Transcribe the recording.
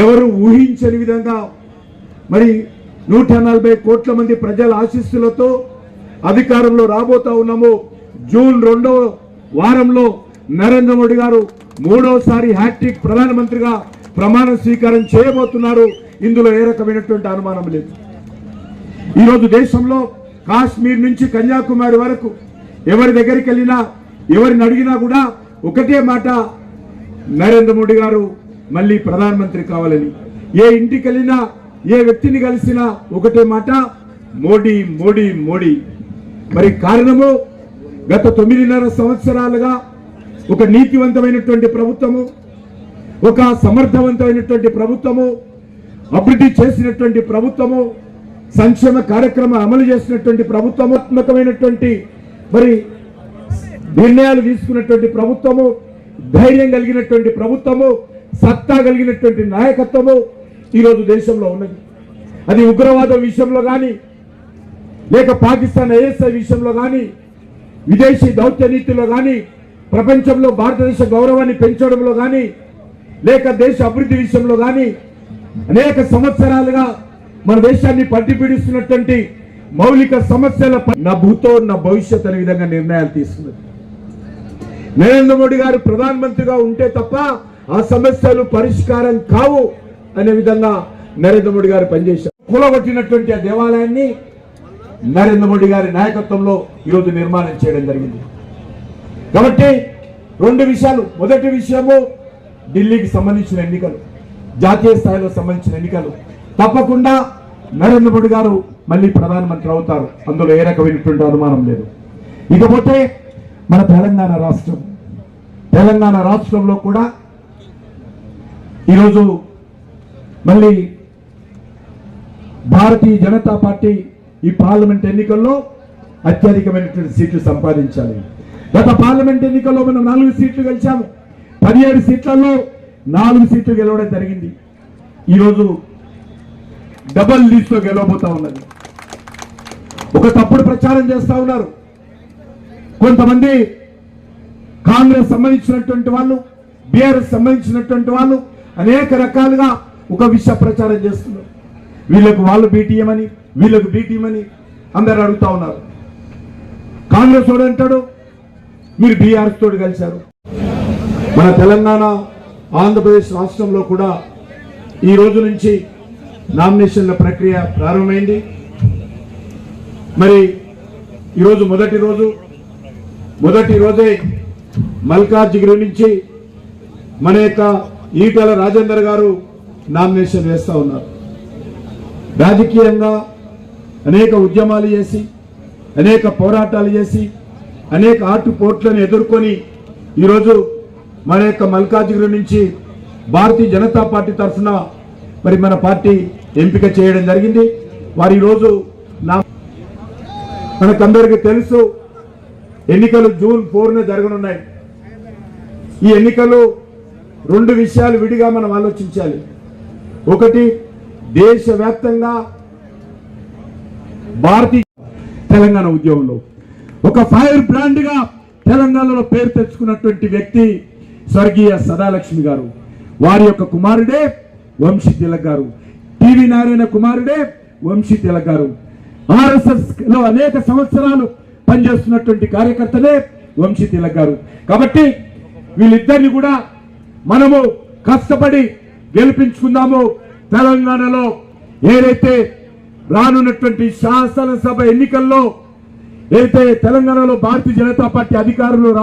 ఎవరు ఊహించని విధంగా మరి నూట నలభై కోట్ల మంది ప్రజల ఆశీస్సులతో అధికారంలో రాబోతా ఉన్నాము. జూన్ రెండవ వారంలో నరేంద్ర మోడీ గారు మూడవసారి హ్యాట్రిక్ ప్రధానమంత్రిగా ప్రమాణ స్వీకారం చేయబోతున్నారు. ఇందులో ఏ రకమైనటువంటి అనుమానం లేదు. ఈరోజు దేశంలో కాశ్మీర్ నుంచి కన్యాకుమారి వరకు ఎవరి దగ్గరికి వెళ్ళినా ఎవరిని అడిగినా కూడా ఒకటే మాట నరేంద్ర మోడీ గారు మళ్ళీ ప్రధానమంత్రి కావాలని. ఏ ఇంటికి వెళ్ళినా ఏ వ్యక్తిని కలిసినా ఒకటే మాట మోడీ మోడీ మోడీ. మరి కారణము గత తొమ్మిదిన్నర సంవత్సరాలుగా ఒక నీతివంతమైనటువంటి ప్రభుత్వము ఒక సమర్థవంతమైనటువంటి ప్రభుత్వము అభివృద్ధి చేసినటువంటి ప్రభుత్వము సంక్షేమ కార్యక్రమం అమలు చేసినటువంటి ప్రభుత్వమాత్మకమైనటువంటి మరి నిర్ణయాలు తీసుకున్నటువంటి ప్రభుత్వము ధైర్యం కలిగినటువంటి ప్రభుత్వము సత్తా కలిగినటువంటి నాయకత్వము ఈరోజు దేశంలో ఉన్నది. అది ఉగ్రవాదం విషయంలో కానీ లేక పాకిస్తాన్ ఐఎస్ఐ విషయంలో కానీ విదేశీ దౌత్య నీతిలో కానీ ప్రపంచంలో భారతదేశ గౌరవాన్ని పెంచడంలో కానీ లేక దేశ అభివృద్ధి విషయంలో కానీ అనేక సంవత్సరాలుగా మన దేశాన్ని పట్టిపీడిస్తున్నటువంటి మౌలిక సమస్యల నా భూతో నా భవిష్యత్ అనే విధంగా నిర్ణయాలు తీసుకున్నది. నరేంద్ర మోడీ గారు ప్రధానమంత్రిగా ఉంటే తప్ప ఆ సమస్యలు పరిష్కారం కావు అనే విధంగా నరేంద్ర మోడీ గారు పనిచేశారు. కూలగొట్టినటువంటి ఆ దేవాలయాన్ని నరేంద్ర మోడీ గారి నాయకత్వంలో ఈరోజు నిర్మాణం చేయడం జరిగింది. కాబట్టి రెండు విషయాలు. మొదటి విషయము ఢిల్లీకి సంబంధించిన ఎన్నికలు. జాతీయ స్థాయిలో సంబంధించిన ఎన్నికలు. తప్పకుండా నరేంద్ర మోడీ గారు మళ్ళీ ప్రధానమంత్రి అవుతారు. అందులో ఏ రకమైనటువంటి అనుమానం లేదు. ఇకపోతే మన తెలంగాణ రాష్ట్రం. తెలంగాణ రాష్ట్రంలో కూడా ఈరోజు మళ్ళీ భారతీయ జనతా పార్టీ ఈ పార్లమెంట్ ఎన్నికల్లో అత్యధికమైనటువంటి సీట్లు సంపాదించాలి. గత పార్లమెంట్ ఎన్నికల్లో మనం నాలుగు సీట్లు గెలిచాము. పదిహేడు సీట్లలో నాలుగు సీట్లు గెలవడం జరిగింది. ఈరోజు డబల్ లీస్ట్లో గెలవబోతా ఉన్నది. ఒక తప్పుడు ప్రచారం చేస్తూ ఉన్నారు. కొంతమంది కాంగ్రెస్ సంబంధించినటువంటి వాళ్ళు బీఆర్ఎస్ సంబంధించినటువంటి వాళ్ళు అనేక రకాలుగా ఒక విష ప్రచారం చేస్తున్నారు. వీళ్ళకు వాళ్ళు బీటీఎమని వీళ్ళకు బీటీఎమని అందరు అడుగుతా ఉన్నారు. కాంగ్రెస్ వాడు అంటాడు మీరు బీఆర్ఎస్ తోడు కలిశారు. మన తెలంగాణ ఆంధ్రప్రదేశ్ రాష్ట్రంలో కూడా ఈ రోజు నుంచి నామినేషన్ల ప్రక్రియ ప్రారంభమైంది. మరి ఈరోజు మొదటి రోజు మొదటి రోజే మల్కాజ్గిరి నుంచి మన యొక్క ఈటల రాజేందర్ గారు నామినేషన్ వేస్తూ ఉన్నారు. రాజకీయంగా అనేక ఉద్యమాలు చేసి అనేక పోరాటాలు చేసి అనేక ఆటుపోట్లను ఎదుర్కొని ఈరోజు మన యొక్క మల్కాజ్గిరి నుంచి భారతీయ జనతా పార్టీ తరఫున మరి మన పార్టీ ఎంపిక చేయడం జరిగింది. వారు ఈరోజు నా మనకందరికీ తెలుసు ఎన్నికలు జూన్ ఫోర్న జరగనున్నాయి. ఈ ఎన్నికలు రెండు విషయాలు విడిగా మనం ఆలోచించాలి. ఒకటి దేశవ్యాప్తంగా భారతీయ తెలంగాణ ఉద్యమంలో. ఒక ఫైర్ బ్రాండ్గా తెలంగాణలో పేరు తెచ్చుకున్నటువంటి వ్యక్తి స్వర్గీయ సదాలక్ష్మి గారు. వారి యొక్క కుమారుడే వంశీ తిలక్ గారు. టీవీ నారాయణ కుమారుడే వంశీ తిలక్ గారు. ఆర్ఎస్ఎస్లో అనేక సంవత్సరాలు పనిచేస్తున్నటువంటి కార్యకర్తలే వంశీ తిలక్ గారు. కాబట్టి వీళ్ళిద్దరిని కూడా మనము కష్టపడి గెలిపించుకుందాము తెలంగాణలో ఏదైతే రానున్నటువంటి శాసనసభ ఎన్నికల్లో ఏదైతే తెలంగాణలో భారతీయ జనతా పార్టీ అధికారులు రా